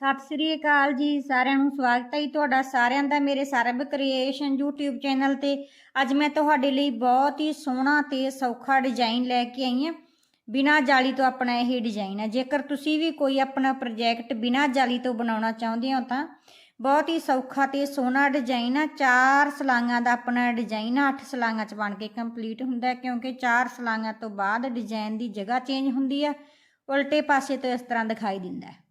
ਸਤਿ ਸ੍ਰੀ ਅਕਾਲ ਜੀ, ਸਾਰਿਆਂ ਨੂੰ ਸਵਾਗਤ ਹੈ ਜੀ ਤੁਹਾਡਾ, ਸਾਰਿਆਂ ਦਾ ਮੇਰੇ ਸਰਬ ਕ੍ਰੀਏਸ਼ਨ YouTube ਚੈਨਲ ਤੇ। ਅੱਜ ਮੈਂ ਤੁਹਾਡੇ ਲਈ ਬਹੁਤ ਹੀ ਸੋਹਣਾ ਤੇ ਸੌਖਾ ਡਿਜ਼ਾਈਨ ਲੈ ਕੇ ਆਈ ਹਾਂ। ਬਿਨਾਂ ਜਾਲੀ ਤੋਂ ਆਪਣਾ ਇਹ ਡਿਜ਼ਾਈਨ ਹੈ। ਜੇਕਰ ਤੁਸੀਂ ਵੀ ਕੋਈ ਆਪਣਾ ਪ੍ਰੋਜੈਕਟ ਬਿਨਾਂ ਜਾਲੀ ਤੋਂ ਬਣਾਉਣਾ ਚਾਹੁੰਦੇ ਹੋ ਤਾਂ ਬਹੁਤ ਹੀ ਸੌਖਾ ਤੇ ਸੋਹਣਾ ਡਿਜ਼ਾਈਨ ਆ। ਚਾਰ ਸਲਾਈਆਂ ਦਾ ਆਪਣਾ ਡਿਜ਼ਾਈਨ ਆ। ਅੱਠ ਸਲਾਈਆਂ ਚ ਬਣ ਕੇ ਕੰਪਲੀਟ ਹੁੰਦਾ ਕਿਉਂਕਿ ਚਾਰ ਸਲਾਈਆਂ ਤੋਂ ਬਾਅਦ ਡਿਜ਼ਾਈਨ ਦੀ ਜਗ੍ਹਾ ਚੇਂਜ ਹੁੰਦੀ ਆ। ਉਲਟੇ ਪਾਸੇ ਤੋਂ ਇਸ ਤਰ੍ਹਾਂ ਦਿਖਾਈ ਦਿੰਦਾ ਹੈ।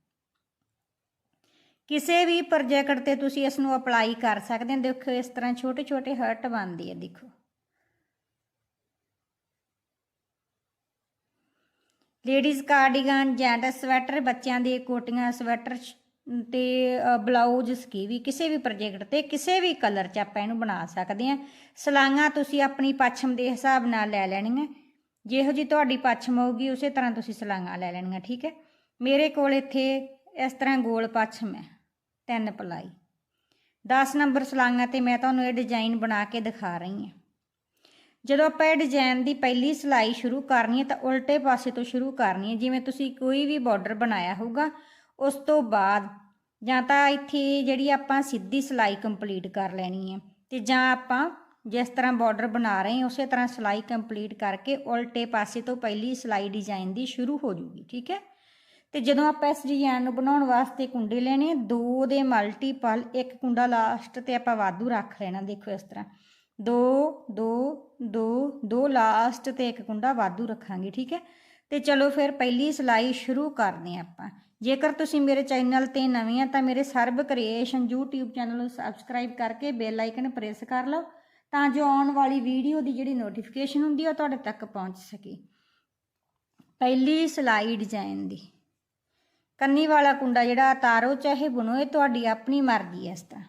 ਕਿਸੇ ਵੀ ਪ੍ਰੋਜੈਕਟ ਤੇ ਤੁਸੀਂ ਇਸ ਨੂੰ ਅਪਲਾਈ ਕਰ ਸਕਦੇ ਹੋ। ਦੇਖੋ, ਇਸ ਤਰ੍ਹਾਂ ਛੋਟੇ ਛੋਟੇ ਹਰਟ ਬਣਦੇ ਆ ਦੇਖੋ। ਲੇਡੀਜ਼ ਕਾਰਡੀਗਨ ਜੈਂਟ ਸਵੈਟਰ ਬੱਚਿਆਂ ਦੇ ਕੋਟੀਆਂ ਸਵੈਟਰ ਤੇ ਬਲਾਊਜ਼ ਸਕੀ ਵੀ, ਕਿਸੇ ਵੀ ਪ੍ਰੋਜੈਕਟ ਤੇ, ਕਿਸੇ ਵੀ ਕਲਰ 'ਚ ਆਪਾਂ ਇਹਨੂੰ ਬਣਾ ਸਕਦੇ ਆ ਸਲਾਈਆਂ ਤੁਸੀਂ ਆਪਣੀ ਪੱਛਮ ਦੇ ਹਿਸਾਬ ਨਾਲ ਲੈ ਲੈਣੀਆਂ। ਜਿਹੋ ਜੀ ਤੁਹਾਡੀ ਪੱਛਮ ਹੋਊਗੀ, ਉਸੇ ਤਰ੍ਹਾਂ ਤੁਸੀਂ ਸਲਾਈਆਂ ਲੈ ਲੈਣੀਆਂ, ਠੀਕ ਹੈ? ਮੇਰੇ ਕੋਲ ਇੱਥੇ ਇਸ ਤਰ੍ਹਾਂ ਗੋਲ ਪੱਛਮ ਹੈ। ਤਿੰਨ ਪਲਾਈ। 10 ਨੰਬਰ ਸਲਾਈਆਂ ਤੇ ਮੈਂ ਤੁਹਾਨੂੰ ਇਹ ਡਿਜ਼ਾਈਨ ਬਣਾ ਕੇ ਦਿਖਾ ਰਹੀ ਹਾਂ। ਜਦੋਂ ਆਪਾਂ ਇਹ ਡਿਜ਼ਾਈਨ ਦੀ ਪਹਿਲੀ ਸਲਾਈ ਸ਼ੁਰੂ ਕਰਨੀ ਹੈ ਤਾਂ ਉਲਟੇ ਪਾਸੇ ਤੋਂ ਸ਼ੁਰੂ ਕਰਨੀ ਹੈ। ਜਿਵੇਂ ਤੁਸੀਂ ਕੋਈ ਵੀ ਬਾਰਡਰ ਬਣਾਇਆ ਹੋਊਗਾ, ਉਸ ਤੋਂ ਬਾਅਦ ਜਾਂ ਤਾਂ ਇੱਥੇ ਜਿਹੜੀ ਆਪਾਂ ਸਿੱਧੀ ਸਲਾਈ ਕੰਪਲੀਟ ਕਰ ਲੈਣੀ ਹੈ ਤੇ ਜਾਂ ਆਪਾਂ ਜਿਸ ਤਰ੍ਹਾਂ ਬਾਰਡਰ ਬਣਾ ਰਹੇ ਹਾਂ, ਉਸੇ ਤਰ੍ਹਾਂ ਸਲਾਈ ਕੰਪਲੀਟ ਕਰਕੇ ਉਲਟੇ ਪਾਸੇ ਤੋਂ ਪਹਿਲੀ ਸਲਾਈ ਡਿਜ਼ਾਈਨ ਦੀ ਸ਼ੁਰੂ ਹੋ ਜੂਗੀ, ਠੀਕ ਹੈ? ਤੇ ਜਦੋਂ ਆਪਾਂ ਇਸ ਡਿਜ਼ਾਈਨ ਨੂੰ ਬਣਾਉਣ ਵਾਸਤੇ ਕੁੰਡੇ ਲੈਣੇ ਦੋ ਦੇ ਮਲਟੀਪਲ ਇੱਕ ਕੁੰਡਾ ਲਾਸਟ ਤੇ ਆਪਾਂ ਵਾਧੂ ਰੱਖ ਲੈਣਾ, ਦੇਖੋ ਇਸ ਤਰ੍ਹਾਂ। ਦੋ ਦੋ ਦੋ ਦੋ ਲਾਸਟ ਤੇ ਇੱਕ ਕੁੰਡਾ ਵਾਧੂ ਰੱਖਾਂਗੇ, ਠੀਕ ਹੈ? ਤੇ ਚਲੋ ਫਿਰ ਪਹਿਲੀ ਸਿਲਾਈ ਸ਼ੁਰੂ ਕਰਦੇ ਹਾਂ ਆਪਾਂ। ਜੇਕਰ ਤੁਸੀਂ ਮੇਰੇ ਚੈਨਲ ਤੇ ਨਵੇਂ ਆ ਤਾਂ ਮੇਰੇ ਸਰਬ ਕ੍ਰੀਏਸ਼ਨ YouTube ਚੈਨਲ ਨੂੰ ਸਬਸਕ੍ਰਾਈਬ ਕਰਕੇ ਬੈਲ ਆਈਕਨ ਪ੍ਰੈਸ ਕਰ ਲਓ, ਤਾਂ ਜੋ ਆਉਣ ਵਾਲੀ ਵੀਡੀਓ ਦੀ ਜਿਹੜੀ ਨੋਟੀਫਿਕੇਸ਼ਨ ਹੁੰਦੀ ਹੈ ਉਹ ਤੁਹਾਡੇ ਤੱਕ ਪਹੁੰਚ ਸਕੇ। ਪਹਿਲੀ ਸਿਲਾਈ ਡਿਜ਼ਾਈਨ ਦੀ। ਕੰਨੀ ਵਾਲਾ ਕੁੰਡਾ ਜਿਹੜਾ ਤਾਰੋ ਚਾਹੇ ਬੁਣੋ, ਇਹ ਤੁਹਾਡੀ ਆਪਣੀ ਮਰਜ਼ੀ ਹੈ ਇਸ ਤਰ੍ਹਾਂ।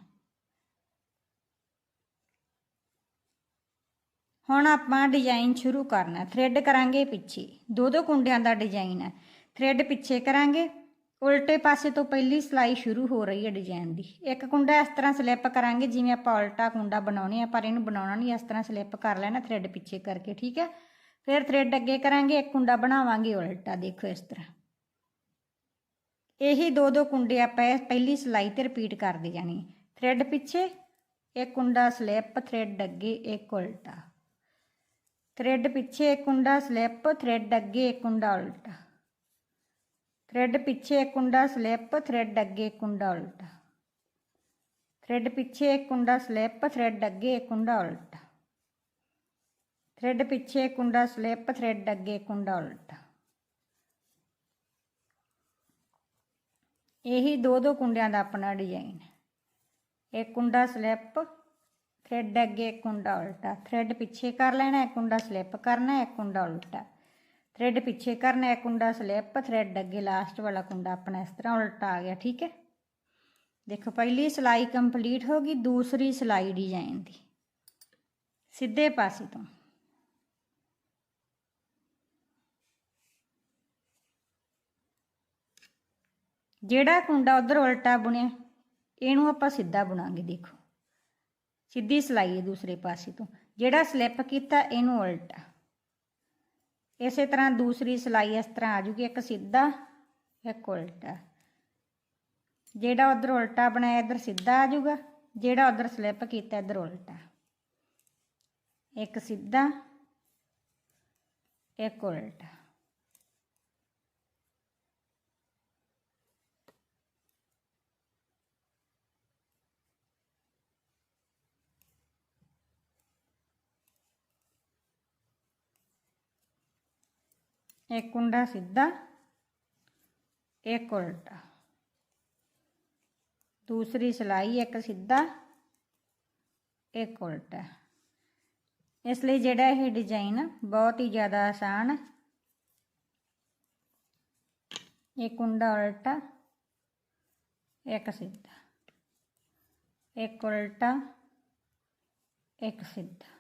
ਹੁਣ ਆਪਾਂ ਡਿਜ਼ਾਈਨ ਸ਼ੁਰੂ ਕਰਨਾ ਥ੍ਰੈਡ ਕਰਾਂਗੇ ਪਿੱਛੇ। ਦੋ ਦੋ ਕੁੰਡਿਆਂ ਦਾ ਡਿਜ਼ਾਈਨ ਹੈ ਥ੍ਰੈਡ ਪਿੱਛੇ ਕਰਾਂਗੇ। ਉਲਟੇ ਪਾਸੇ ਤੋਂ ਪਹਿਲੀ ਸਲਾਈ ਸ਼ੁਰੂ ਹੋ ਰਹੀ ਹੈ ਡਿਜ਼ਾਈਨ ਦੀ। ਇੱਕ ਕੁੰਡਾ ਇਸ ਤਰ੍ਹਾਂ ਸਲਿੱਪ ਕਰਾਂਗੇ, ਜਿਵੇਂ ਆਪਾਂ ਉਲਟਾ ਕੁੰਡਾ ਬਣਾਉਣੇ ਆ, ਪਰ ਇਹਨੂੰ ਬਣਾਉਣਾ ਨਹੀਂ, ਇਸ ਤਰ੍ਹਾਂ ਸਲਿੱਪ ਕਰ ਲੈਣਾ ਥ੍ਰੈਡ ਪਿੱਛੇ ਕਰਕੇ, ਠੀਕ ਹੈ ਫਿਰ ਥ੍ਰੈਡ ਅੱਗੇ ਕਰਾਂਗੇ, ਇੱਕ ਕੁੰਡਾ ਬਣਾਵਾਂਗੇ ਉਲਟਾ, ਦੇਖੋ ਇਸ ਤਰ੍ਹਾਂ। ਇਹੀ ਦੋ ਦੋ ਕੁੰਡੇ ਆਪਾਂ ਪਹਿਲੀ ਸਿਲਾਈ ਤੇ ਰਿਪੀਟ ਕਰਦੇ ਜਾਣੀ ਥ੍ਰੈਡ ਪਿੱਛੇ, ਇੱਕ ਕੁੰਡਾ ਸਲਿੱਪ ਥ੍ਰੈਡ ਅੱਗੇ, ਇੱਕ ਉਲਟਾ। ਥ੍ਰੈਡ ਪਿੱਛੇ ਇੱਕ ਕੁੰਡਾ ਸਲਿੱਪ ਥ੍ਰੈਡ ਅੱਗੇ ਇੱਕ ਕੁੰਡਾ ਉਲਟਾ। ਥ੍ਰੈਡ ਪਿੱਛੇ ਇੱਕ ਕੁੰਡਾ ਸਲਿੱਪ ਥ੍ਰੈਡ ਅੱਗੇ ਇੱਕ ਕੁੰਡਾ ਉਲਟਾ। ਥ੍ਰੈਡ ਪਿੱਛੇ ਇੱਕ ਕੁੰਡਾ ਸਲਿੱਪ ਥ੍ਰੈਡ ਅੱਗੇ ਇੱਕ ਕੁੰਡਾ ਉਲਟਾ। ਥ੍ਰੈਡ ਪਿੱਛੇ ਇੱਕ ਕੁੰਡਾ ਸਲਿੱਪ ਥ੍ਰੈਡ ਅੱਗੇ ਕੁੰਡਾ ਉਲਟਾ। ਇਹੀ ਦੋ ਦੋ ਕੁੰਡਿਆਂ ਦਾ ਆਪਣਾ ਡਿਜ਼ਾਈਨ ਹੈ। ਇੱਕ ਕੁੰਡਾ ਸਲਿੱਪ ਥ੍ਰੈਡ ਅੱਗੇ ਇੱਕ ਕੁੰਡਾ ਉਲਟਾ। ਥ੍ਰੈਡ ਪਿੱਛੇ ਕਰ ਲੈਣਾ, ਇੱਕ ਕੁੰਡਾ ਸਲਿੱਪ ਕਰਨਾ, ਇੱਕ ਕੁੰਡਾ ਉਲਟਾ। ਥ੍ਰੈਡ ਪਿੱਛੇ ਕਰਨਾ, ਇੱਕ ਕੁੰਡਾ ਸਲਿੱਪ ਥ੍ਰੈਡ ਅੱਗੇ ਲਾਸਟ ਵਾਲਾ ਕੁੰਡਾ ਆਪਣਾ ਇਸ ਤਰ੍ਹਾਂ ਉਲਟਾ ਆ ਗਿਆ, ਠੀਕ ਹੈ? ਦੇਖੋ, ਪਹਿਲੀ ਸਿਲਾਈ ਕੰਪਲੀਟ ਹੋ ਗਈ, ਦੂਸਰੀ ਸਿਲਾਈ ਡਿਜ਼ਾਈਨ ਦੀ। ਸਿੱਧੇ ਪਾਸੇ ਤੋਂ। ਜਿਹੜਾ ਕੁੰਡਾ ਉਧਰ ਉਲਟਾ ਬੁਣਿਆ, ਇਹਨੂੰ ਆਪਾਂ ਸਿੱਧਾ ਬੁਣਾਂਗੇ, ਦੇਖੋ। ਸਿੱਧੀ ਸਲਾਈ ਹੈ ਦੂਸਰੇ ਪਾਸੇ ਤੋਂ। ਜਿਹੜਾ ਸਲਿੱਪ ਕੀਤਾ, ਇਹਨੂੰ ਉਲਟਾ। ਇਸੇ ਤਰ੍ਹਾਂ ਦੂਸਰੀ ਸਲਾਈ ਇਸ ਤਰ੍ਹਾਂ ਆ ਜੂਗੀ, ਇੱਕ ਸਿੱਧਾ, ਇੱਕ ਉਲਟਾ। ਜਿਹੜਾ ਉਧਰ ਉਲਟਾ ਬਣਾਇਆ, ਇੱਧਰ ਸਿੱਧਾ ਆ ਜਾਊਗਾ ਜਿਹੜਾ ਉਧਰ ਸਲਿੱਪ ਕੀਤਾ, ਇੱਧਰ ਉਲਟਾ। ਇੱਕ ਸਿੱਧਾ, ਇੱਕ ਉਲਟਾ। ਇੱਕ ਕੁੰਡਾ ਸਿੱਧਾ, ਇੱਕ ਉਲਟਾ। ਦੂਸਰੀ ਸਲਾਈ ਇੱਕ ਸਿੱਧਾ, ਇੱਕ ਉਲਟਾ। ਇਸ ਲਈ ਜਿਹੜਾ ਇਹ ਡਿਜ਼ਾਈਨ ਬਹੁਤ ਹੀ ਜ਼ਿਆਦਾ ਆਸਾਨ ਇੱਕ ਕੁੰਡਾ ਉਲਟਾ, ਇੱਕ ਸਿੱਧਾ। ਇੱਕ ਉਲਟਾ, ਇੱਕ ਸਿੱਧਾ।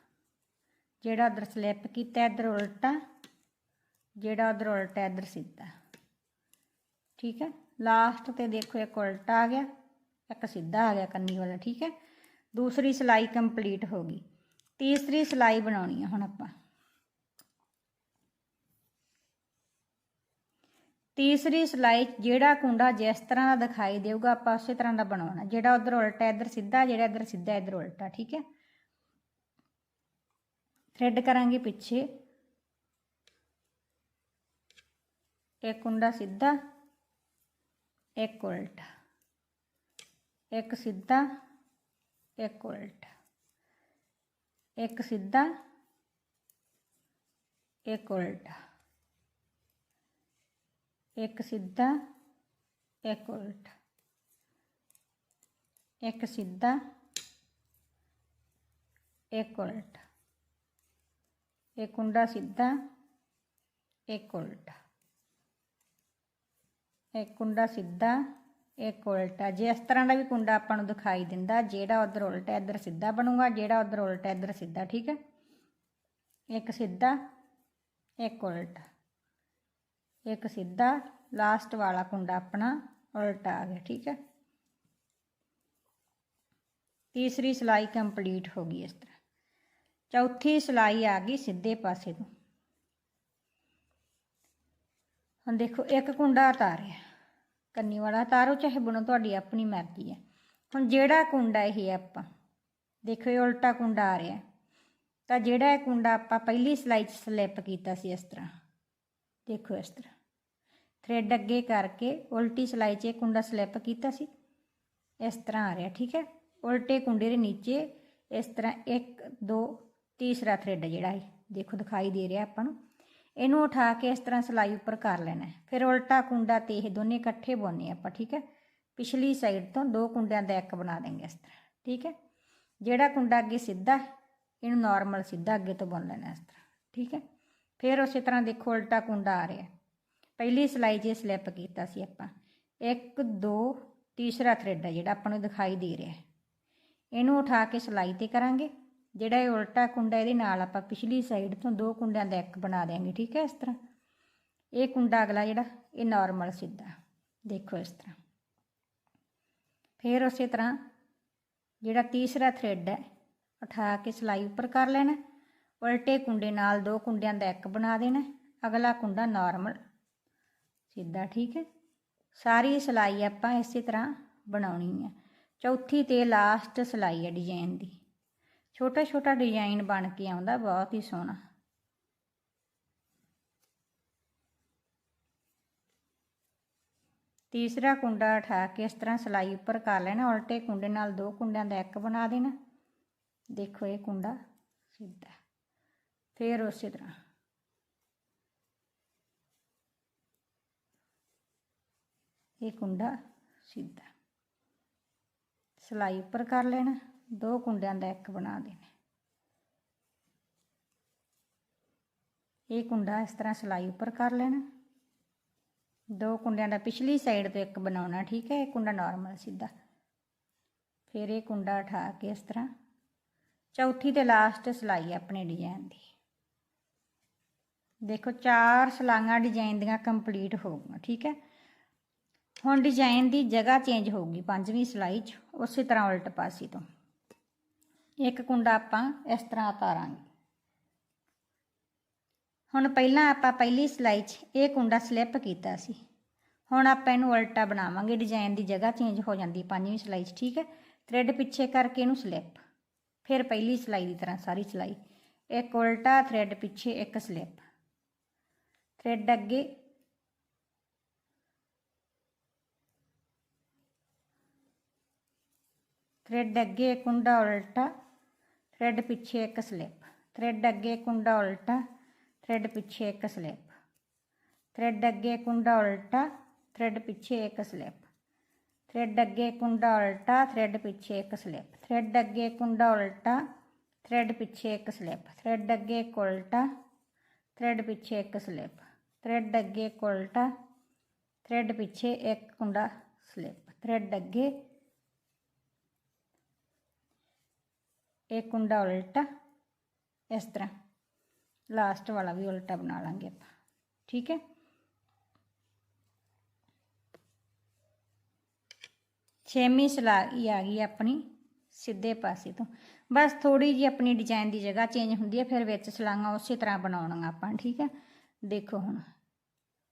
ਜਿਹੜਾ ਉਧਰ ਸਲਿੱਪ ਕੀਤਾ, ਇਧਰ ਉਲਟਾ। ਜਿਹੜਾ ਉਧਰ ਉਲਟਾ ਇਧਰ ਸਿੱਧਾ। ਠੀਕ ਹੈ? ਲਾਸਟ ਤੇ ਦੇਖੋ ਇੱਕ ਉਲਟਾ ਆ ਗਿਆ, ਇੱਕ ਸਿੱਧਾ ਆ ਗਿਆ ਕੰਨੀ ਵਾਲਾ, ਠੀਕ ਹੈ? ਦੂਸਰੀ ਸਲਾਈ ਕੰਪਲੀਟ ਹੋ ਗਈ। ਤੀਸਰੀ ਸਲਾਈ ਬਣਾਉਣੀ ਹੈ ਹੁਣ ਆਪਾਂ। ਤੀਸਰੀ ਸਲਾਈ ਜਿਹੜਾ ਕੁੰਡਾ ਜਿਸ ਤਰ੍ਹਾਂ ਦਾ ਦਿਖਾਈ ਦੇਊਗਾ ਆਪਾਂ ਉਸੇ ਤਰ੍ਹਾਂ ਦਾ ਬਣਾਉਣਾ। ਜਿਹੜਾ ਉਧਰ ਉਲਟਾ ਇੱਧਰ ਸਿੱਧਾ, ਜਿਹੜਾ ਇੱਧਰ ਸਿੱਧਾ ਇੱਧਰ ਉਲਟਾ, ਠੀਕ ਹੈ? ਥ੍ਰੈਡ ਕਰਾਂਗੇ ਪਿੱਛੇ। ਇੱਕ ਕੁੰਡਾ ਸਿੱਧਾ ਇੱਕ ਉਲਟਾ ਇੱਕ ਸਿੱਧਾ ਇੱਕ ਉਲਟਾ ਇੱਕ ਸਿੱਧਾ ਇੱਕ ਉਲਟਾ ਇੱਕ ਸਿੱਧਾ ਇੱਕ ਉਲਟਾ ਇੱਕ ਸਿੱਧਾ ਇੱਕ ਉਲਟਾ ਇੱਕ ਕੁੰਡਾ ਸਿੱਧਾ ਇੱਕ ਉਲਟਾ ਇੱਕ ਕੁੰਡਾ ਸਿੱਧਾ ਇੱਕ ਉਲਟਾ। ਜੇ ਇਸ ਤਰ੍ਹਾਂ ਦਾ ਵੀ ਕੁੰਡਾ ਆਪਾਂ ਨੂੰ ਦਿਖਾਈ ਦਿੰਦਾ, ਜਿਹੜਾ ਉਧਰ ਉਲਟਾ, ਇੱਧਰ ਸਿੱਧਾ ਬਣੂਗਾ, ਜਿਹੜਾ ਉਧਰ ਉਲਟਾ, ਇੱਧਰ ਸਿੱਧਾ, ਠੀਕ ਹੈ? ਇੱਕ ਸਿੱਧਾ, ਇੱਕ ਉਲਟਾ। ਇੱਕ ਸਿੱਧਾ, ਲਾਸਟ ਵਾਲਾ ਕੁੰਡਾ ਆਪਣਾ ਉਲਟਾ ਆ ਗਿਆ, ਠੀਕ ਹੈ? ਤੀਸਰੀ ਸਿਲਾਈ ਕੰਪਲੀਟ ਹੋ ਗਈ ਇਸ ਤਰ੍ਹਾਂ। ਚੌਥੀ ਸਿਲਾਈ ਆ ਗਈ ਸਿੱਧੇ ਪਾਸੇ ਤੋਂ। ਹੁਣ ਦੇਖੋ, ਇੱਕ ਕੁੰਡਾ ਉਤਾਰਿਆ। ਕੰਨੀ ਵਾਲਾ ਤਾਰੋ, ਚਾਹੇ ਬੁਣੋ, ਤੁਹਾਡੀ ਆਪਣੀ ਮਰਜ਼ੀ ਹੈ। ਹੁਣ ਜਿਹੜਾ ਕੁੰਡਾ ਇਹ ਆਪਾਂ, ਦੇਖੋ ਇਹ ਉਲਟਾ ਕੁੰਡਾ ਆ ਰਿਹਾ। ਤਾਂ ਜਿਹੜਾ ਇਹ ਕੁੰਡਾ ਆਪਾਂ ਪਹਿਲੀ ਸਲਾਈ 'ਚ ਸਲਿੱਪ ਕੀਤਾ ਸੀ ਇਸ ਤਰ੍ਹਾਂ, ਦੇਖੋ ਇਸ ਤਰ੍ਹਾਂ। ਥ੍ਰੈਡ ਅੱਗੇ ਕਰਕੇ ਉਲਟੀ ਸਲਾਈ 'ਚ ਇਹ ਕੁੰਡਾ ਸਲਿੱਪ ਕੀਤਾ ਸੀ। ਇਸ ਤਰ੍ਹਾਂ ਆ ਰਿਹਾ, ਠੀਕ ਹੈ? ਉਲਟੇ ਕੁੰਡੇ ਦੇ ਨੀਚੇ ਇਸ ਤਰ੍ਹਾਂ 1 2 ਤੀਸਰਾ ਥ੍ਰੈਡ ਜਿਹੜਾ ਹੈ ਦੇਖੋ ਦਿਖਾਈ ਦੇ ਰਿਹਾ ਆਪਾਂ ਨੂੰ। ਇਹਨੂੰ ਉਠਾ ਕੇ ਇਸ ਤਰ੍ਹਾਂ ਸਲਾਈ ਉੱਪਰ ਕਰ ਲੈਣਾ ਫਿਰ ਉਲਟਾ ਕੁੰਡਾ ਤੇ ਇਹ ਦੋਨੇ ਇਕੱਠੇ ਬੁਣਨੇ ਆਪਾਂ, ਠੀਕ ਹੈ? ਪਿਛਲੀ ਸਾਈਡ ਤੋਂ ਦੋ ਕੁੰਡਿਆਂ ਦਾ ਇੱਕ ਬਣਾ ਦੇਂਗੇ ਇਸ ਤਰ੍ਹਾਂ, ਠੀਕ ਹੈ? ਜਿਹੜਾ ਕੁੰਡਾ ਅੱਗੇ ਸਿੱਧਾ ਇਹਨੂੰ ਨਾਰਮਲ ਸਿੱਧਾ ਅੱਗੇ ਤੋਂ ਬੁਣ ਲੈਣਾ ਇਸ ਤਰ੍ਹਾਂ, ਠੀਕ ਹੈ? ਫਿਰ ਉਸੇ ਤਰ੍ਹਾਂ ਦੇਖੋ ਉਲਟਾ ਕੁੰਡਾ ਆ ਰਿਹਾ ਪਹਿਲੀ ਸਲਾਈ 'ਚ ਸਲਿੱਪ ਕੀਤਾ ਸੀ ਆਪਾਂ। 1 2 ਤੀਸਰਾ ਥ੍ਰੈਡ ਹੈ ਜਿਹੜਾ ਆਪਾਂ ਨੂੰ ਦਿਖਾਈ ਦੇ ਰਿਹਾ ਇਹਨੂੰ ਉਠਾ ਕੇ ਸਲਾਈ ਤੇ ਕਰਾਂਗੇ। ਜਿਹੜਾ ਇਹ ਉਲਟਾ ਕੁੰਡਾ ਇਹਦੇ ਨਾਲ ਆਪਾਂ ਪਿਛਲੀ ਸਾਈਡ ਤੋਂ ਦੋ ਕੁੰਡਿਆਂ ਦਾ ਇੱਕ ਬਣਾ ਦੇਾਂਗੇ ਠੀਕ ਹੈ ਇਸ ਤਰ੍ਹਾਂ। ਇਹ ਕੁੰਡਾ ਅਗਲਾ ਜਿਹੜਾ, ਇਹ ਨਾਰਮਲ ਸਿੱਧਾ। ਦੇਖੋ ਇਸ ਤਰ੍ਹਾਂ। ਫਿਰ ਉਸੇ ਤਰ੍ਹਾਂ ਜਿਹੜਾ ਤੀਸਰਾ ਥ੍ਰੈਡ ਹੈ, ਉਠਾ ਕੇ ਸਲਾਈ ਉੱਪਰ ਕਰ ਲੈਣਾ। ਉਲਟੇ ਕੁੰਡੇ ਨਾਲ ਦੋ ਕੁੰਡਿਆਂ ਦਾ ਇੱਕ ਬਣਾ ਦੇਣਾ। ਅਗਲਾ ਕੁੰਡਾ ਨਾਰਮਲ ਸਿੱਧਾ, ਠੀਕ ਹੈ। ਸਾਰੀ ਸਲਾਈ ਆਪਾਂ ਇਸੇ ਤਰ੍ਹਾਂ ਬਣਾਉਣੀ ਹੈ ਚੌਥੀ ਤੇ ਲਾਸਟ ਸਲਾਈ ਹੈ ਡਿਜ਼ਾਈਨ ਦੀ। ਛੋਟਾ ਛੋਟਾ ਡਿਜ਼ਾਈਨ ਬਣ ਕੇ ਆਉਂਦਾ, ਬਹੁਤ ਹੀ ਸੋਹਣਾ। ਤੀਸਰਾ ਕੁੰਡਾ ਉਠਾ ਕੇ ਇਸ ਤਰ੍ਹਾਂ ਸਲਾਈ ਉੱਪਰ ਕਰ ਲੈਣਾ, ਉਲਟੇ ਕੁੰਡੇ ਨਾਲ ਦੋ ਕੁੰਡਿਆਂ ਦਾ ਇੱਕ ਬਣਾ ਦੇਣਾ। ਦੇਖੋ ਇਹ ਕੁੰਡਾ ਸਿੱਧਾ, ਫਿਰ ਉਸੇ ਤਰ੍ਹਾਂ। ਇਹ ਕੁੰਡਾ ਸਿੱਧਾ। ਸਲਾਈ ਉੱਪਰ ਕਰ ਲੈਣਾ। ਦੋ ਕੁੰਡਿਆਂ ਦਾ ਇੱਕ ਬਣਾ ਦੇਣਾ। ਇਹ ਕੁੰਡਾ ਇਸ ਤਰ੍ਹਾਂ ਸਲਾਈ ਉੱਪਰ ਕਰ ਲੈਣਾ। ਦੋ ਕੁੰਡਿਆਂ ਦਾ ਪਿਛਲੀ ਸਾਈਡ ਤੋਂ ਇੱਕ ਬਣਾਉਣਾ, ਠੀਕ ਹੈ? ਇਹ ਕੁੰਡਾ ਨਾਰਮਲ ਸਿੱਧਾ। ਫਿਰ ਇਹ ਕੁੰਡਾ ਉਠਾ ਕੇ ਇਸ ਤਰ੍ਹਾਂ। ਚੌਥੀ ਤੇ ਲਾਸਟ ਸਲਾਈ ਆਪਣੇ ਡਿਜ਼ਾਈਨ ਦੀ। ਦੇਖੋ, ਚਾਰ ਸਲਾਈਆਂ ਡਿਜ਼ਾਈਨ ਦੀਆਂ ਕੰਪਲੀਟ ਹੋ ਗਈਆਂ, ਠੀਕ ਹੈ? ਹੁਣ ਡਿਜ਼ਾਈਨ ਦੀ ਜਗ੍ਹਾ ਚੇਂਜ ਹੋਊਗੀ ਪੰਜਵੀਂ ਸਲਾਈ 'ਚ, ਉਸੇ ਤਰ੍ਹਾਂ ਉਲਟ ਪਾਸੇ ਤੋਂ। ਇੱਕ ਕੁੰਡਾ ਆਪਾਂ ਇਸ ਤਰ੍ਹਾਂ ਉਤਾਰਾਂਗੇ। ਹੁਣ ਪਹਿਲਾਂ ਆਪਾਂ ਪਹਿਲੀ ਸਲਾਈ 'ਚ ਇਹ ਕੁੰਡਾ ਸਲਿੱਪ ਕੀਤਾ ਸੀ। ਹੁਣ ਆਪਾਂ ਇਹਨੂੰ ਉਲਟਾ ਬਣਾਵਾਂਗੇ, ਡਿਜ਼ਾਈਨ ਦੀ ਜਗ੍ਹਾ ਚੇਂਜ ਹੋ ਜਾਂਦੀ ਪੰਜਵੀਂ ਸਲਾਈ 'ਚ, ਠੀਕ ਹੈ? ਥ੍ਰੈਡ ਪਿੱਛੇ ਕਰਕੇ ਇਹਨੂੰ ਸਲਿੱਪ। ਫਿਰ ਪਹਿਲੀ ਸਲਾਈ ਦੀ ਤਰ੍ਹਾਂ ਸਾਰੀ ਸਲਾਈ। ਇੱਕ ਉਲਟਾ, ਥ੍ਰੈਡ ਪਿੱਛੇ ਇੱਕ ਸਲਿੱਪ। ਥ੍ਰੈਡ ਅੱਗੇ। ਥ੍ਰੈਡ ਅੱਗੇ ਕੁੰਡਾ ਉਲਟਾ। ਥ੍ਰੈਡ ਪਿੱਛੇ ਇੱਕ ਸਲਿੱਪ ਥ੍ਰੈਡ ਅੱਗੇ ਕੁੰਡਾ ਉਲਟਾ ਥ੍ਰੈਡ ਪਿੱਛੇ ਇੱਕ ਸਲਿੱਪ ਥ੍ਰੈਡ ਅੱਗੇ ਕੁੰਡਾ ਉਲਟਾ ਥ੍ਰੈਡ ਪਿੱਛੇ ਇੱਕ ਸਲਿੱਪ ਥ੍ਰੈਡ ਅੱਗੇ ਕੁੰਡਾ ਉਲਟਾ ਥ੍ਰੈਡ ਪਿੱਛੇ ਇੱਕ ਸਲਿੱਪ ਥ੍ਰੈਡ ਅੱਗੇ ਕੁੰਡਾ ਉਲਟਾ ਥ੍ਰੈਡ ਪਿੱਛੇ ਇੱਕ ਸਲਿੱਪ ਥ੍ਰੈਡ ਅੱਗੇ ਇੱਕ ਉਲਟਾ ਥ੍ਰੈਡ ਪਿੱਛੇ ਇੱਕ ਸਲਿੱਪ ਥ੍ਰੈਡ ਅੱਗੇ ਇੱਕ ਉਲਟਾ ਥ੍ਰੈਡ ਪਿੱਛੇ ਇੱਕ ਕੁੰਡਾ ਸਲਿੱਪ ਥ੍ਰੈਡ ਅੱਗੇ ਇਹ ਕੁੰਡਾ ਉਲਟਾ, ਇਸ ਤਰ੍ਹਾਂ। ਲਾਸਟ ਵਾਲਾ ਵੀ ਉਲਟਾ ਬਣਾ ਲਾਂਗੇ ਆਪਾਂ। ਠੀਕ ਹੈ? ਛੇਵੀਂ ਸਲਾਈ ਆ ਗਈ ਆਪਣੀ, ਸਿੱਧੇ ਪਾਸੇ ਤੋਂ। ਬਸ ਥੋੜੀ ਜੀ ਆਪਣੀ ਡਿਜ਼ਾਈਨ ਦੀ ਜਗ੍ਹਾ ਚੇਂਜ ਹੁੰਦੀ ਹੈ, ਫਿਰ ਵਿੱਚ ਸਲਾਈਆਂ ਉਸੇ ਤਰ੍ਹਾਂ ਬਣਾਉਣੀਆਂ ਆਪਾਂ, ਠੀਕ ਹੈ? ਦੇਖੋ ਹੁਣ।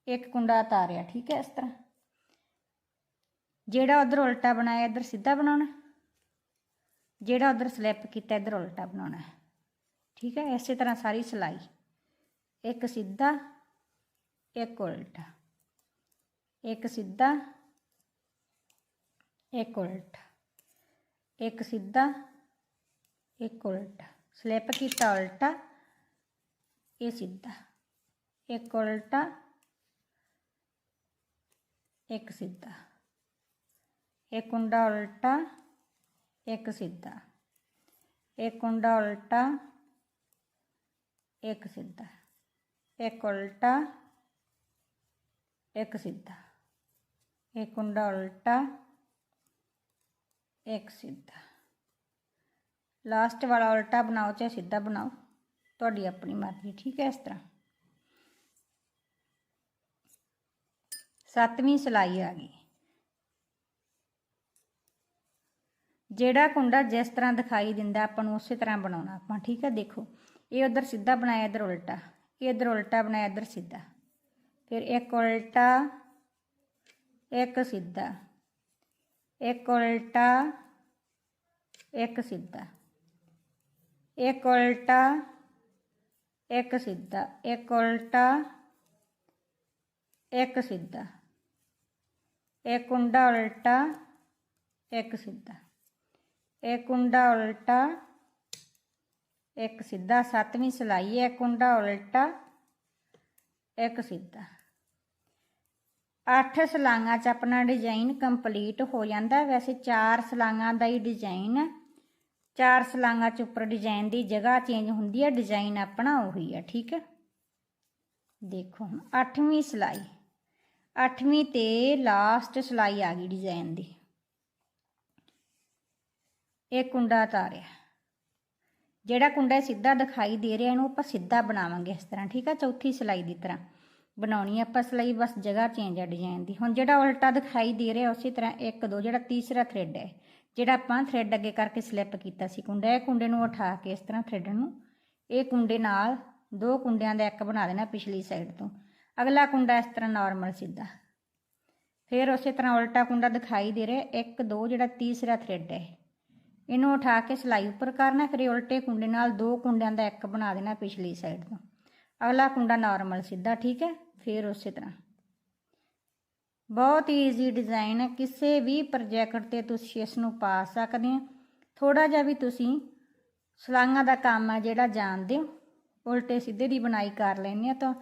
ਇੱਕ ਕੁੰਡਾ ਉਤਾਰਿਆ, ਠੀਕ ਹੈ, ਇਸ ਤਰ੍ਹਾਂ। ਜਿਹੜਾ ਉਧਰ ਉਲਟਾ ਬਣਾਇਆ, ਇੱਧਰ ਸਿੱਧਾ ਬਣਾਉਣਾ। ਜਿਹੜਾ ਉਧਰ ਸਲਿੱਪ ਕੀਤਾ, ਇੱਧਰ ਉਲਟਾ ਬਣਾਉਣਾ ਹੈ। ਠੀਕ ਹੈ? ਇਸੇ ਤਰ੍ਹਾਂ ਸਾਰੀ ਸਿਲਾਈ। ਇੱਕ ਸਿੱਧਾ, ਇੱਕ ਉਲਟਾ। ਇੱਕ ਸਿੱਧਾ, ਇੱਕ ਉਲਟਾ। ਇੱਕ ਸਿੱਧਾ, ਇੱਕ ਉਲਟਾ। ਸਲਿੱਪ ਕੀਤਾ ਉਲਟਾ, ਇਹ ਸਿੱਧਾ। ਇੱਕ ਉਲਟਾ, ਇੱਕ ਸਿੱਧਾ। ਇੱਕ ਕੁੰਡਾ ਉਲਟਾ ਇੱਕ ਸਿੱਧਾ, ਇੱਕ ਕੁੰਡਾ ਉਲਟਾ, ਇੱਕ ਸਿੱਧਾ, ਇੱਕ ਉਲਟਾ, ਇੱਕ ਸਿੱਧਾ, ਇੱਕ ਉੰਡਾ ਉਲਟਾ, ਇੱਕ ਸਿੱਧਾ। ਲਾਸਟ ਵਾਲਾ ਉਲਟਾ ਬਣਾਓ ਚਾਹੇ ਸਿੱਧਾ ਬਣਾਓ, ਤੁਹਾਡੀ ਆਪਣੀ ਮਰਜ਼ੀ, ਠੀਕ ਹੈ ਇਸ ਤਰ੍ਹਾਂ। ਸੱਤਵੀਂ ਸਿਲਾਈ ਆ ਗਈ। ਜਿਹੜਾ ਕੁੰਡਾ ਜਿਸ ਤਰ੍ਹਾਂ ਦਿਖਾਈ ਦਿੰਦਾ, ਆਪਾਂ ਨੂੰ ਉਸੇ ਤਰ੍ਹਾਂ ਬਣਾਉਣਾ। ਆਪਾਂ ਠੀਕ ਹੈ ਦੇਖੋ। ਇਹ ਉਧਰ ਸਿੱਧਾ ਬਣਾਇਆ, ਇਧਰ ਉਲਟਾ। ਇਹ ਇਧਰ ਉਲਟਾ ਬਣਾਇਆ, ਇਧਰ ਸਿੱਧਾ। ਫਿਰ ਇੱਕ ਉਲਟਾ, ਇੱਕ ਸਿੱਧਾ। ਇੱਕ ਉਲਟਾ, ਇੱਕ ਸਿੱਧਾ। ਇੱਕ ਉਲਟਾ, ਇੱਕ ਸਿੱਧਾ। ਇੱਕ ਉਲਟਾ, ਇੱਕ ਸਿੱਧਾ। ਇੱਕ ਕੁੰਡਾ ਉਲਟਾ, ਇੱਕ ਸਿੱਧਾ। ਇੱਕ ਕੁੰਡਾ ਉਲਟਾ, ਇੱਕ ਸਿੱਧਾ, ਸੱਤਵੀਂ ਸਿਲਾਈ ਹੈ ਕੁੰਡਾ ਉਲਟਾ, ਇੱਕ ਸਿੱਧਾ। ਅੱਠ ਸਲਾਈਆਂ 'ਚ ਆਪਣਾ ਡਿਜ਼ਾਈਨ ਕੰਪਲੀਟ ਹੋ ਜਾਂਦਾ। ਵੈਸੇ ਚਾਰ ਸਲਾਈਆਂ ਦਾ ਹੀ ਡਿਜ਼ਾਈਨ ਹੈ ਚਾਰ ਸਲਾਈਆਂ 'ਚ ਉੱਪਰ ਡਿਜ਼ਾਈਨ ਦੀ ਜਗ੍ਹਾ ਚੇਂਜ ਹੁੰਦੀ ਹੈ ਡਿਜ਼ਾਈਨ ਆਪਣਾ ਉਹੀ ਹੈ, ਠੀਕ ਹੈ? ਦੇਖੋ ਹੁਣ, ਅੱਠਵੀਂ ਸਿਲਾਈ। ਅੱਠਵੀਂ ਤੇ ਲਾਸਟ ਸਿਲਾਈ ਆ ਗਈ ਡਿਜ਼ਾਈਨ ਦੀ। ਇਹ ਕੁੰਡਾ ਤਾਰਿਆ ਜਿਹੜਾ ਕੁੰਡਾ ਸਿੱਧਾ ਦਿਖਾਈ ਦੇ ਰਿਹਾ, ਇਹਨੂੰ ਆਪਾਂ ਸਿੱਧਾ ਬਣਾਵਾਂਗੇ ਇਸ ਤਰ੍ਹਾਂ, ਠੀਕ ਆ? ਚੌਥੀ ਸਿਲਾਈ ਦੀ ਤਰ੍ਹਾਂ। ਬਣਾਉਣੀ ਆਪਾਂ ਸਿਲਾਈ, ਬਸ ਜਗ੍ਹਾ ਚੇਂਜ ਆ ਡਿਜ਼ਾਈਨ ਦੀ। ਹੁਣ ਜਿਹੜਾ ਉਲਟਾ ਦਿਖਾਈ ਦੇ ਰਿਹਾ, ਉਸੇ ਤਰ੍ਹਾਂ 1 2 ਜਿਹੜਾ ਤੀਸਰਾ ਥ੍ਰੈਡ ਹੈ, ਜਿਹੜਾ ਆਪਾਂ ਥ੍ਰੈਡ ਅੱਗੇ ਕਰਕੇ ਸਲਿੱਪ ਕੀਤਾ ਸੀ ਕੁੰਡਾ, ਇਹ ਕੁੰਡੇ ਨੂੰ ਉਠਾ ਕੇ ਇਸ ਤਰ੍ਹਾਂ ਥ੍ਰੈਡ ਨੂੰ, ਇਹ ਕੁੰਡੇ ਨਾਲ ਦੋ ਕੁੰਡਿਆਂ ਦਾ ਇੱਕ ਬਣਾ ਦੇਣਾ ਪਿਛਲੀ ਸਾਈਡ ਤੋਂ। ਅਗਲਾ ਕੁੰਡਾ ਇਸ ਤਰ੍ਹਾਂ ਨਾਰਮਲ ਸਿੱਧਾ। ਫਿਰ ਉਸੇ ਤਰ੍ਹਾਂ ਉਲਟਾ ਕੁੰਡਾ ਦਿਖਾਈ ਦੇ ਰਿਹਾ 1 2 ਜਿਹੜਾ ਤੀਸਰਾ ਥ੍ਰੈਡ ਹੈ ਇਹਨੂੰ ਉਠਾ ਕੇ ਸਿਲਾਈ ਉੱਪਰ ਕਰਨਾ, ਫਿਰ ਉਲਟੇ ਕੁੰਡੇ ਨਾਲ ਦੋ ਕੁੰਡਿਆਂ ਦਾ ਇੱਕ ਬਣਾ ਦੇਣਾ ਪਿਛਲੀ ਸਾਈਡ ਤੋਂ। ਅਗਲਾ ਕੁੰਡਾ ਨਾਰਮਲ ਸਿੱਧਾ, ਠੀਕ ਹੈ? ਫਿਰ ਉਸੇ ਤਰ੍ਹਾਂ। ਬਹੁਤ ਈਜ਼ੀ ਡਿਜ਼ਾਈਨ ਹੈ। ਕਿਸੇ ਵੀ ਪ੍ਰੋਜੈਕਟ ਤੇ ਤੁਸੀਂ ਇਸ ਨੂੰ ਪਾ ਸਕਦੇ ਹੋ। ਥੋੜਾ ਜਿਹਾ ਵੀ ਤੁਸੀਂ ਸਲਾਈਆਂ ਦਾ ਕੰਮ ਹੈ ਜਿਹੜਾ ਜਾਣਦੇ ਹੋ। ਉਲਟੇ ਸਿੱਧੇ ਦੀ ਬਣਾਈ ਕਰ ਲੈਂਦੇ ਆ ਤਾਂ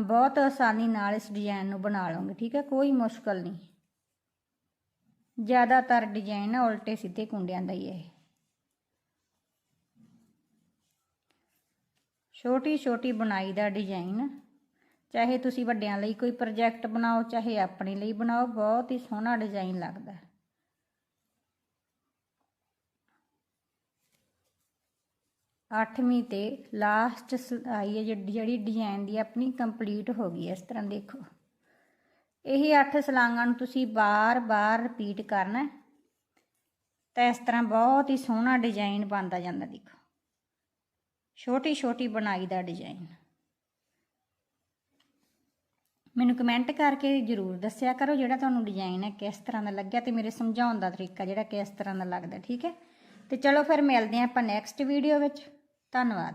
ਬਹੁਤ ਆਸਾਨੀ ਨਾਲ ਇਸ ਡਿਜ਼ਾਈਨ ਨੂੰ ਬਣਾ ਲਓਗੇ, ਠੀਕ ਹੈ? ਕੋਈ ਮੁਸ਼ਕਲ ਨਹੀਂ। ਜ਼ਿਆਦਾਤਰ ਡਿਜ਼ਾਈਨ ਉਲਟੇ ਸਿੱਧੇ ਕੁੰਡਿਆਂ ਦਾ ਹੀ ਹੈ ਛੋਟੀ ਛੋਟੀ ਬੁਣਾਈ ਦਾ ਡਿਜ਼ਾਈਨ ਚਾਹੇ ਤੁਸੀਂ ਵੱਡਿਆਂ ਲਈ ਕੋਈ ਪ੍ਰੋਜੈਕਟ ਬਣਾਓ, ਚਾਹੇ ਆਪਣੇ ਲਈ ਬਣਾਓ, ਬਹੁਤ ਹੀ ਸੋਹਣਾ ਡਿਜ਼ਾਈਨ ਲੱਗਦਾ ਅੱਠਵੀਂ ਤੇ ਲਾਸਟ ਸਿਲਾਈ ਹੈ ਜਿਹੜੀ ਜਿਹੜੀ ਡਿਜ਼ਾਈਨ ਦੀ ਆਪਣੀ ਕੰਪਲੀਟ ਹੋ ਗਈ ਇਸ ਤਰ੍ਹਾਂ ਦੇਖੋ। ਇਹ ਅੱਠ ਸਲਾਂਗਾਂ ਨੂੰ ਤੁਸੀਂ ਬਾਰ-ਬਾਰ ਰਿਪੀਟ ਕਰਨਾ ਤਾਂ ਇਸ ਤਰ੍ਹਾਂ ਬਹੁਤ ਹੀ ਸੋਹਣਾ ਡਿਜ਼ਾਈਨ ਬਣਦਾ ਜਾਂਦਾ, ਦੇਖੋ। ਛੋਟੀ ਛੋਟੀ ਬਣਾਈ ਦਾ ਡਿਜ਼ਾਈਨ ਮੈਨੂੰ ਕਮੈਂਟ ਕਰਕੇ ਜਰੂਰ ਦੱਸਿਆ ਕਰੋ ਜਿਹੜਾ ਤੁਹਾਨੂੰ ਡਿਜ਼ਾਈਨ ਹੈ ਕਿਸ ਤਰ੍ਹਾਂ ਦਾ ਲੱਗਿਆ ਤੇ ਮੇਰੇ ਸਮਝਾਉਣ ਦਾ ਤਰੀਕਾ ਜਿਹੜਾ ਕਿਸ ਤਰ੍ਹਾਂ ਦਾ ਲੱਗਦਾ, ਠੀਕ ਹੈ? ਤੇ ਚਲੋ ਫਿਰ ਮਿਲਦੇ ਹਾਂ ਆਪਾਂ ਨੈਕਸਟ ਵੀਡੀਓ ਵਿੱਚ। ਧੰਨਵਾਦ।